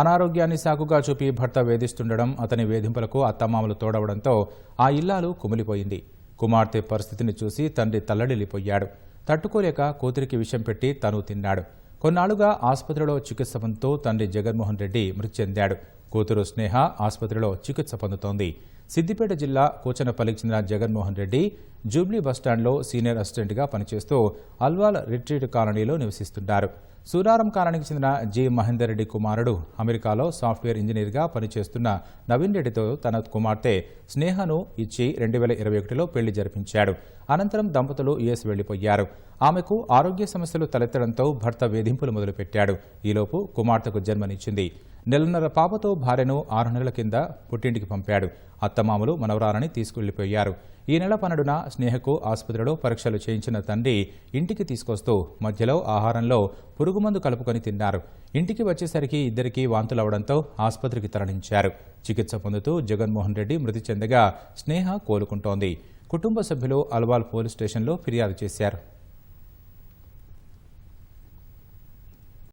అనారోగ్యాన్ని సాకుగా చూపి భర్త వేధిస్తుండడం అతని వేధింపులకు అత్తమామలు తోడవడంతో ఆ ఇల్లాలు కుమిలిపోయింది. కుమార్తె పరిస్థితిని చూసి తండ్రి తల్లడిల్లిపోయాడు. తట్టుకోలేక కూతురికి విషం పెట్టి తను తిన్నాడు. కొన్నాళ్ళుగా ఆసుపత్రిలో చికిత్స పొందుతూ తండ్రి జగన్మోహన్ రెడ్డి మృతి చెందాడు. కూతురు స్నేహ ఆసుపత్రిలో చికిత్స పొందుతోంది. సిద్దిపేట జిల్లా కూచనపల్లికి చెందిన జగన్మోహన్ రెడ్డి జూబ్లీ బస్టాండ్లో సీనియర్ అసిస్టెంట్గా పనిచేస్తూ అల్వాల్ రిట్రీట్ కాలనీలో నివసిస్తున్నారు సూరారం కాలనీకి చెందిన జి మహేందర్ రెడ్డి కుమారుడు అమెరికాలో సాఫ్ట్వేర్ ఇంజనీర్గా పనిచేస్తున్న నవీన్ రెడ్డితో తన కుమార్తె స్నేహను ఇచ్చి రెండు వేల ఇరవై ఒకటిలో పెళ్ళి జరిపించాడు. అనంతరం దంపతులు యుఎస్ వెళ్ళిపోయారు. ఆమెకు ఆరోగ్య సమస్యలు తలెత్తడంతో భర్త వేధింపులు మొదలుపెట్టాడు. ఈలోపు కుమార్తెకు జన్మనిచ్చింది. నెలన్నర పాపతో భార్యను ఆరు నెలల కింద పుట్టింటికి పంపాడు. అత్తమామలు మనవరాలని తీసుకెళ్ళిపోయారు. ఈ నెల పన్నెండున స్నేహకు ఆసుపత్రిలో పరీక్షలు చేయించిన తండ్రి ఇంటికి తీసుకొస్తూ మధ్యలో ఆహారంలో పురుగుమందు కలుపుకొని తిన్నారు. ఇంటికి వచ్చేసరికి ఇద్దరికీ వాంతులవడంతో ఆసుపత్రికి తరలించారు. చికిత్స పొందుతూ జగన్మోహన్ రెడ్డి మృతి చెందగా స్నేహ కోలుకుంటోంది. కుటుంబ సభ్యులు అల్వాల్ పోలీస్ స్టేషన్లో ఫిర్యాదు చేశారు.